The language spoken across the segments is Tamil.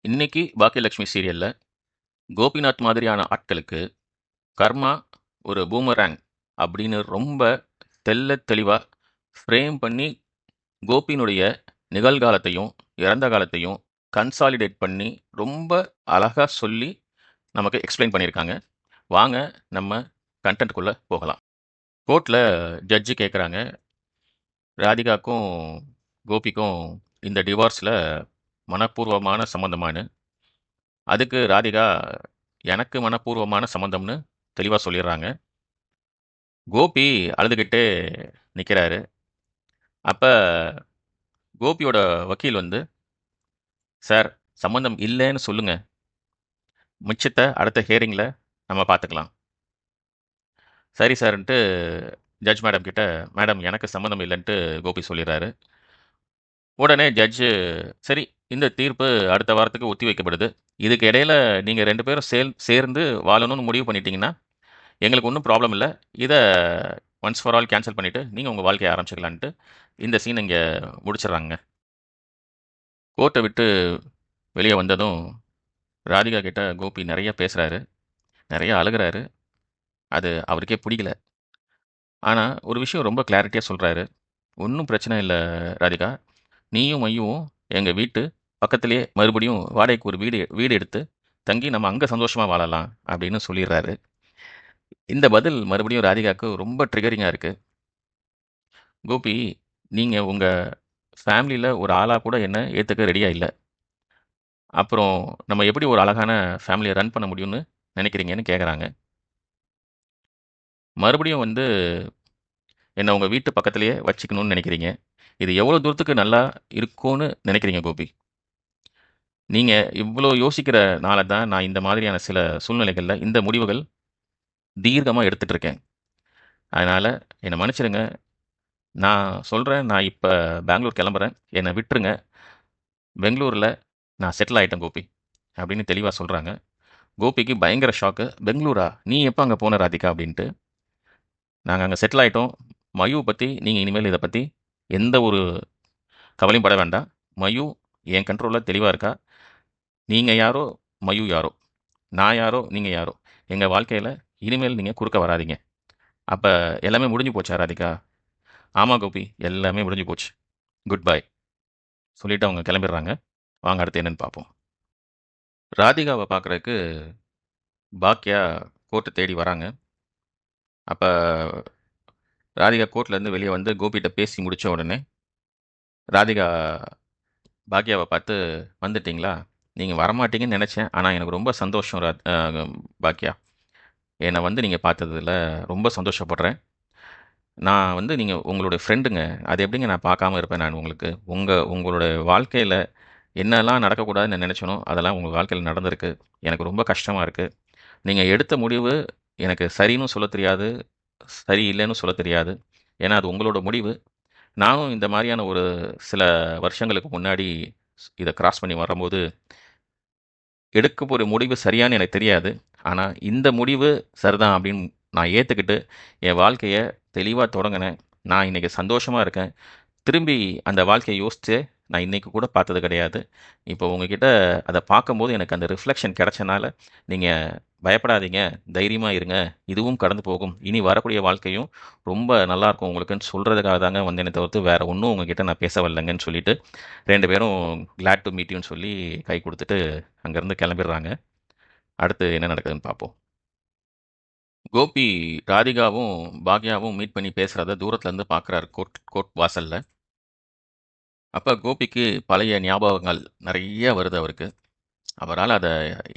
இன்னைக்கு பாக்கியலட்சுமி சீரியலில் கோபிநாத் மாதிரியான ஆட்களுக்கு கர்மா ஒரு பூமராங் அப்படின்னு ரொம்ப தெல்ல தெளிவாக ஃப்ரேம் பண்ணி கோபியினுடைய நிகழ்காலத்தையும் இறந்த காலத்தையும் கன்சாலிடேட் பண்ணி ரொம்ப அழகாக சொல்லி நமக்கு எக்ஸ்பிளைன் பண்ணியிருக்காங்க. வாங்க நம்ம கண்டென்ட்குள்ளே போகலாம். கோர்ட்டில் ஜட்ஜி கேட்குறாங்க ராதிகாக்கும் கோபிக்கும் இந்த டிவோர்ஸில் மனப்பூர்வமான சம்மந்தமானு அதுக்கு ராதிகா எனக்கு மனப்பூர்வமான சம்மந்தம்னு தெளிவாக சொல்லிடுறாங்க கோபி அழுதுகிட்டே நிற்கிறாரு அப்போ கோபியோட வக்கீல் வந்து சார் சம்மந்தம் இல்லைன்னு சொல்லுங்கள் மிச்சத்தை அடுத்த ஹியரிங்கில் நம்ம பார்த்துக்கலாம் சரி சார்ன்ட்டு ஜட்ஜ் மேடம் கிட்ட மேடம் எனக்கு சம்மந்தம் இல்லைன்ட்டு கோபி சொல்லிடுறாரு உடனே ஜட்ஜு சரி இந்த தீர்ப்பு அடுத்த வாரத்துக்கு ஒத்தி வைக்கப்படுது. இதுக்கு இடையில் நீங்கள் ரெண்டு பேரும் சேல் சேர்ந்து வாழணும்னு முடிவு பண்ணிட்டீங்கன்னா எங்களுக்கு ஒன்றும் ப்ராப்ளம் இல்லை. இதை ஒன்ஸ் ஃபார் ஆல் கேன்சல் பண்ணிவிட்டு நீங்கள் உங்கள் வாழ்க்கையை ஆரம்பிச்சுக்கலான்ட்டு இந்த சீன் இங்கே முடிச்சிடுறாங்க. கோர்ட்டை விட்டு வெளியே வந்ததும் ராதிகா கிட்ட கோபி நிறைய பேசுகிறாரு நிறைய அழுகிறாரு. அது அவருக்கே பிடிக்கல. ஆனால் ஒரு விஷயம் ரொம்ப கிளாரிட்டியாக சொல்கிறாரு ஒன்றும் பிரச்சனை இல்லை ராதிகா. நீயும் மையும் எங்கள் வீட்டு பக்கத்துலேயே மறுபடியும் வாடகைக்கு ஒரு வீடு வீடு எடுத்து தங்கி நம்ம அங்கே சந்தோஷமாக வாழலாம் அப்படின்னு சொல்லிடுறாரு. இந்த பதில் மறுபடியும் ராதிகாவுக்கு ரொம்ப ட்ரிகரிங்காக இருக்குது கோபி நீங்கள் உங்கள் ஃபேமிலியில் ஒரு ஆளாக கூட என்ன ஏற்றுக்க ரெடியாக இல்லை. அப்புறம் நம்ம எப்படி ஒரு அழகான ஃபேமிலியை ரன் பண்ண முடியும்னு நினைக்கிறீங்கன்னு கேட்குறாங்க மறுபடியும் வந்து என்னை உங்கள் வீட்டு பக்கத்துலேயே வச்சுக்கணும்னு நினைக்கிறீங்க. இது எவ்வளோ தூரத்துக்கு நல்லா இருக்கும்னு நினைக்கிறீங்க கோபி? நீங்கள் இவ்வளோ யோசிக்கிற தான் நான் இந்த மாதிரியான சில சூழ்நிலைகளில் இந்த முடிவுகள் தீர்க்கமாக எடுத்துகிட்டு இருக்கேன் அதனால் என்னை மன்னிச்சிடுங்க நான் சொல்கிறேன் நான் இப்போ பெங்களூர் கிளம்புறேன். என்னை விட்டுருங்க. பெங்களூரில் நான் செட்டில் ஆகிட்டேன் கோபி அப்படின்னு தெளிவாக சொல்கிறாங்க கோபிக்கு பயங்கர ஷாக்கு பெங்களூரா? நீ எப்போ அங்கே போன ராதிகா? அப்படின்ட்டு. நாங்கள் அங்கே செட்டில் ஆகிட்டோம் மயு பற்றி நீங்கள் இனிமேல் இதை பற்றி எந்த ஒரு கவலையும் பட வேண்டாம். மயு என் கண்ட்ரோலில் தெளிவாக இருக்கா? நீங்கள் யாரோ மயு யாரோ நான் யாரோ நீங்கள் யாரோ. எங்கள் வாழ்க்கையில் இனிமேல் நீங்கள் குறுக்க வராதீங்க. அப்போ எல்லாமே முடிஞ்சு போச்சா ராதிகா? ஆமாம் கோபி எல்லாமே முடிஞ்சு போச்சு. குட் பை சொல்லிவிட்டு அவங்க கிளம்பிடுறாங்க. வாங்க அடுத்து என்னென்னு பார்ப்போம். ராதிகாவை பார்க்குறதுக்கு பாக்கியா கோர்ட்டை தேடி வராங்க. அப்போ ராதிகா கோர்ட்லேருந்து வெளியே வந்து கோபிகிட்ட பேசி முடித்த உடனே ராதிகா பாக்கியாவை பார்த்து வந்துட்டிங்களா? நீங்கள் வரமாட்டீங்கன்னு நினச்சேன். ஆனால் எனக்கு ரொம்ப சந்தோஷம் ரா பாக்கியா என்னை வந்து நீங்கள் பார்த்ததுல ரொம்ப சந்தோஷப்படுறேன். நான் வந்து நீங்கள் உங்களுடைய ஃப்ரெண்டுங்க. அது எப்படிங்க நான் பார்க்காம இருப்பேன் நான் உங்களுக்கு? உங்கள் உங்களுடைய வாழ்க்கையில் என்னெல்லாம் நடக்கக்கூடாதுன்னு நினச்சனோ அதெல்லாம் உங்கள் வாழ்க்கையில் நடந்திருக்கு. எனக்கு ரொம்ப கஷ்டமாக இருக்குது நீங்கள் எடுத்த முடிவு எனக்கு சரின்னு சொல்ல தெரியாது. சரி இல்லைன்னு சொல்ல தெரியாது. ஏன்னா அது உங்களோட முடிவு. நானும் இந்த மாதிரியான ஒரு சில வருஷங்களுக்கு முன்னாடி இதை கிராஸ் பண்ணி வரும்போது எடுக்க போகிற முடிவு சரியானு எனக்கு தெரியாது. ஆனால் இந்த முடிவு சரிதான் அப்படின்னு நான் ஏற்றுக்கிட்டு என் வாழ்க்கையை தெளிவாக தொடங்கினேன். நான் இன்றைக்கி சந்தோஷமாக இருக்கேன். திரும்பி அந்த வாழ்க்கையை யோசித்து நான் இன்றைக்கி கூட பார்த்தது கிடையாது. இப்போ உங்ககிட்ட அதை பார்க்கும்போது எனக்கு அந்த ரிஃப்ளெக்ஷன் கிடச்சனால நீங்கள் பயப்படாதீங்க. தைரியமாக இருங்க. இதுவும் கடந்து போகும். இனி வரக்கூடிய வாழ்க்கையும் ரொம்ப நல்லாயிருக்கும் உங்களுக்குன்னு சொல்கிறதுக்காக தாங்க வந்தேனே தவிர்த்து வேறு ஒன்றும் உங்ககிட்ட நான் பேச வரலங்கன்னு சொல்லிட்டு ரெண்டு பேரும் கிளாட் டு மீட்யூன்னு சொல்லி கை கொடுத்துட்டு அங்கேருந்து கிளம்பிடுறாங்க. அடுத்து என்ன நடக்குதுன்னு பார்ப்போம். கோபி ராதிகாவும் பாக்யாவும் மீட் பண்ணி பேசுகிறத தூரத்துலேருந்து பார்க்குறாரு கோர்ட் கோர்ட் வாசலில். அப்போ கோபிக்கு பழைய ஞாபகங்கள் நிறைய வருது அவருக்கு. அவரால் அதை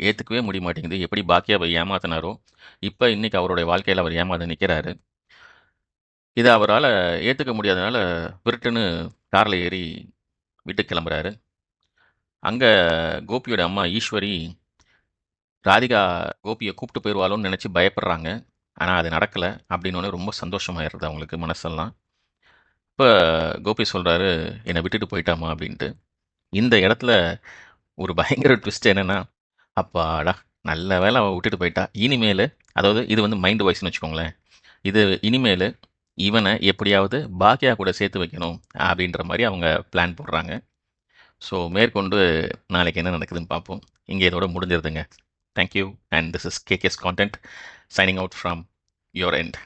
ஏற்றுக்கவே முடிய மாட்டேங்குது எப்படி பாக்கியாவை ஏமாத்தினாரோ இப்போ இன்றைக்கி அவருடைய வாழ்க்கையில் அவர் ஏமாந்து நிற்கிறாரு இதை அவரால் ஏற்றுக்க முடியாதனால விருட்டுன்னு காரில் ஏறி வீட்டுக்கு கிளம்புறாரு. அங்கே கோபியோட அம்மா ஈஸ்வரி ராதிகா கோபியை கூப்பிட்டு போயிடுவாளோன்னு நினச்சி பயப்படுறாங்க. ஆனால் அது நடக்கலை. அப்படின்னு ரொம்ப சந்தோஷமாயிருது அவங்களுக்கு மனசெல்லாம். இப்போ கோபி சொல்கிறாரு என்னை விட்டுட்டு போயிட்டாமா அப்படின்ட்டு. இந்த இடத்துல ஒரு பயங்கர ட்விஸ்ட் என்னென்னா அப்பாடா நல்ல வேலை அவள் விட்டுட்டு போயிட்டா. இனிமேல் அதாவது இது வந்து மைண்ட் வாய்ஸ்னு வச்சுக்கோங்களேன். இது இனிமேல் இவனை எப்படியாவது பாக்கியா கூட சேர்த்து வைக்கணும் அப்படின்ற மாதிரி அவங்க பிளான் போடுறாங்க. ஸோ மேற்கொண்டு நாளைக்கு என்ன நடக்குதுன்னு பார்ப்போம். இங்கே இதோட முடிஞ்சிருதுங்க. Thank you and this is KKS content signing out from your end